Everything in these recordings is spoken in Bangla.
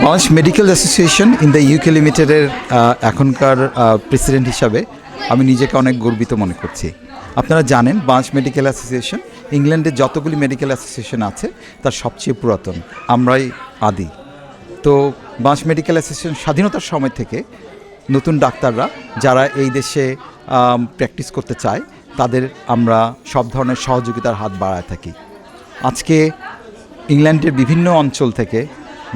Bangladesh medical association in the UK লিমিটেডের এখনকার প্রেসিডেন্ট হিসাবে আমি নিজেকে অনেক গর্বিত মনে করছি। আপনারা জানেন বাংলাদেশ মেডিকেল অ্যাসোসিয়েশন ইংল্যান্ডের যতগুলি মেডিকেল অ্যাসোসিয়েশন আছে, তার সবচেয়ে পুরাতন, আমরাই আদি। তো বাংলাদেশ মেডিকেল অ্যাসোসিয়েশন স্বাধীনতার সময় থেকে নতুন ডাক্তাররা যারা এই দেশে প্র্যাকটিস করতে চায়, তাদের আমরা সব ধরনের সহযোগিতার হাত বাড়ায় থাকি। আজকে ইংল্যান্ডের বিভিন্ন অঞ্চল থেকে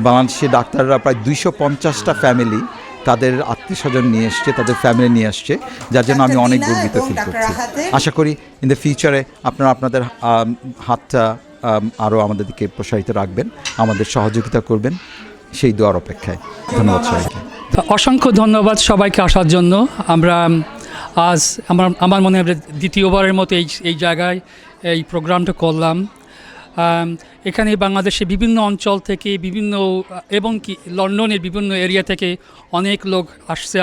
বাংলাদেশি ডাক্তাররা প্রায় দুইশো পঞ্চাশটা ফ্যামিলি তাদের আত্মীয় স্বজন নিয়ে এসছে তাদের ফ্যামিলি নিয়ে আসছে যার জন্য আমি অনেক গর্বিত ফিল করছি। আশা করি ইন দ্য ফিউচারে আপনারা আপনাদের হাতটা আরও আমাদেরকে প্রসারিত রাখবেন আমাদের সহযোগিতা করবেন সেই দোয়ার অপেক্ষায়। ধন্যবাদ সবাইকে। অসংখ্য ধন্যবাদ সবাইকে আসার জন্য। আমরা আজ আমার আমার মনে হয় দ্বিতীয়বারের মতো এই এই জায়গায় এই প্রোগ্রামটা করলাম। এখানে বাংলাদেশে বিভিন্ন অঞ্চল থেকে বিভিন্ন, এবং কি লন্ডনের বিভিন্ন এরিয়া থেকে অনেক লোক আসছে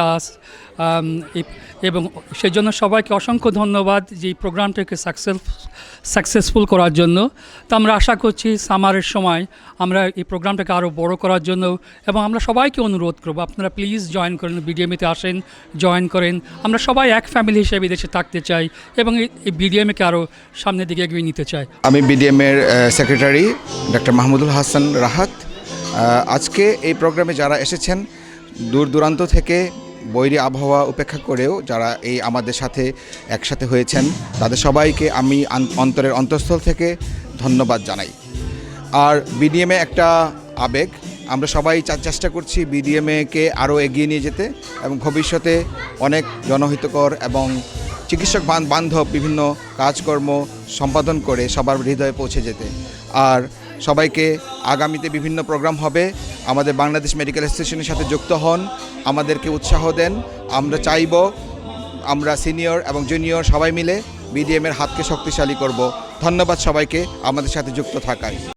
এই- এবং সেজন্য সবাইকে অসংখ্য ধন্যবাদ যে এই প্রোগ্রামটাকে সাকসেস, সাকসেসফুল করার জন্য। তো আমরা আশা করছি সামারের সময় আমরা এই প্রোগ্রামটাকে আরও বড় করার জন্য, এবং আমরা সবাইকে অনুরোধ করব, আপনারা প্লিজ জয়েন করেন বিডিএমএতে আসেন, জয়েন করেন। আমরা সবাই এক ফ্যামিলি হিসেবে দেশে থাকতে চাই, এবং এই- এই বিডিএমএকে আরও সামনের দিকে এগিয়ে নিতে চাই। আমি বিডিএমের সেক্রেটারি ডক্টর মাহমুদুল হাসান রাহাত। আজকে এই প্রোগ্রামে যারা এসেছেন, দূর দূরান্ত থেকে বৈরী আবহাওয়া উপেক্ষা করেও যারা এই আমাদের সাথে একসাথে হয়েছেন, তাদের সবাইকে আমি অন্তরের অন্তঃস্থল থেকে ধন্যবাদ জানাই। আর বিডিএমএ একটা আবেগ, আমরা সবাই চেষ্টা করছি বিডিএমএকে আরও এগিয়ে নিয়ে যেতে এবং ভবিষ্যতে অনেক জনহিতকর এবং চিকিৎসক বান- বান্ধব বিভিন্ন কাজকর্ম সম্পাদন করে সবার হৃদয়ে পৌঁছে যেতে। আর সবাইকে আগামীতে বিভিন্ন প্রোগ্রাম হবে। আমাদের বাংলাদেশ মেডিকেল অ্যাসোসিয়েশনের সাথে যুক্ত হন। আমাদেরকে উৎসাহ দেন। আমরা চাইব আমরা সিনিয়র এবং জুনিয়র সবাই মিলে বিডিএমের হাতকে শক্তিশালী করব। ধন্যবাদ সবাইকে আমাদের সাথে যুক্ত থাকায়।